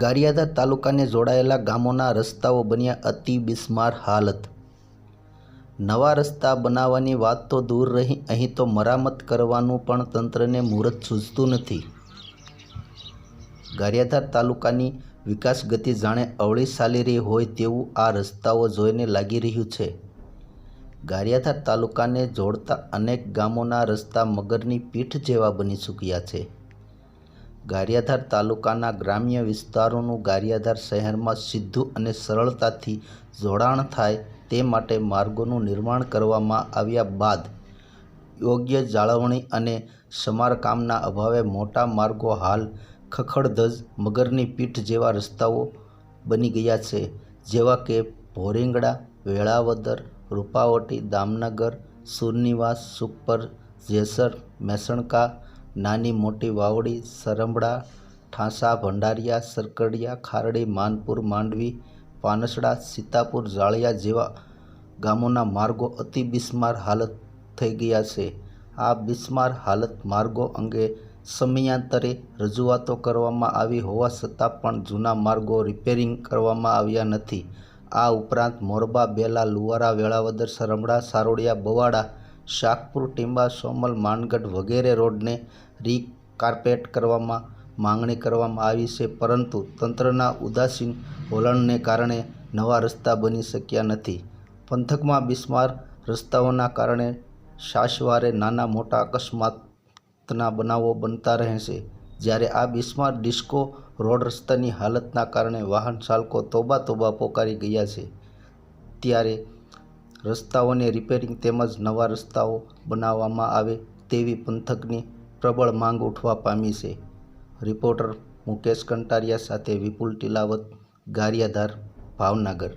ગારિયાધાર તાલુકાને જોડાયેલા ગામોના રસ્તાઓ બન્યા અતિ બિસ્માર હાલત. નવા રસ્તા બનાવવાની વાત તો દૂર રહી, અહીં તો મરામત કરવાનું પણ તંત્રને મુહૂર્ત સૂઝતું નથી. ગારિયાધાર તાલુકાની વિકાસ ગતિ જાણે અવળી ચાલી રહી હોય તેવું આ રસ્તાઓ જોઈને લાગી રહ્યું છે. ગારિયાધાર તાલુકાને જોડતા અનેક ગામોના રસ્તા મગરની પીઠ જેવા બની ચૂક્યા છે. ગારિયાધાર તાલુકાના ગ્રામ્ય વિસ્તારોનું ગારિયાધાર શહેરમાં સીધું અને સરળતાથી જોડાણ થાય તે માટે માર્ગોનું નિર્માણ કરવામાં આવ્યા બાદ યોગ્ય જાળવણી અને સમારકામના અભાવે મોટા માર્ગો હાલ ખખડધજ મગરની પીઠ જેવા રસ્તાઓ બની ગયા છે, જેવા કે ભોરિંગડા, વેળાવદર, રૂપાવટી, દામનગર, સુરનિવાસ, સુપર, જેસર મેસણકા નાની મોટી વાવડી, સરંબડા, ઠાંસા, ભંડારિયા, સરકડિયા, ખારડી, માનપુર, માંડવી, પાનસડા, સીતાપુર જાળિયા જેવા ગામોના માર્ગો અતિ બિસ્માર હાલત થઈ ગયા છે. આ બિસ્માર હાલત માર્ગો અંગે સમયાંતરે રજૂઆતો કરવામાં આવી હોવા છતાં પણ જૂના માર્ગો રિપેરિંગ કરવામાં આવ્યા નથી. આ ઉપરાંત મોરબા, બેલા, લુવારા, વેળાવદર સરમડા સારોડિયા, બવાડા શાકપુર, ટીંબા, સોમલ, માનગઢ વગેરે રોડને રીકાર્પેટ કરવામાં માંગણી કરવામાં આવી છે, પરંતુ તંત્રના ઉદાસીન વલણને કારણે નવા રસ્તા બની શક્યા નથી. પંથકમાં બિસ્માર રસ્તાઓના કારણે સાસવારે નાના મોટા અકસ્માતના બનાવો બનતા રહે છે. જ્યારે આ બિસ્માર ડિસ્કો રોડ રસ્તાની હાલતના કારણે વાહન ચાલકો તોબા તોબા પોકારી ગયા છે, ત્યારે રસ્તાઓને રિપેરિંગ તેમજ નવા રસ્તાઓ બનાવવામાં આવે તેવી પંથકની પ્રબળ માંગ ઉઠવા પામી છે. રિપોર્ટર મુકેશ કંટારિયા સાથે વિપુલ તિલાવત ગારિયાધાર, ભાવનગર.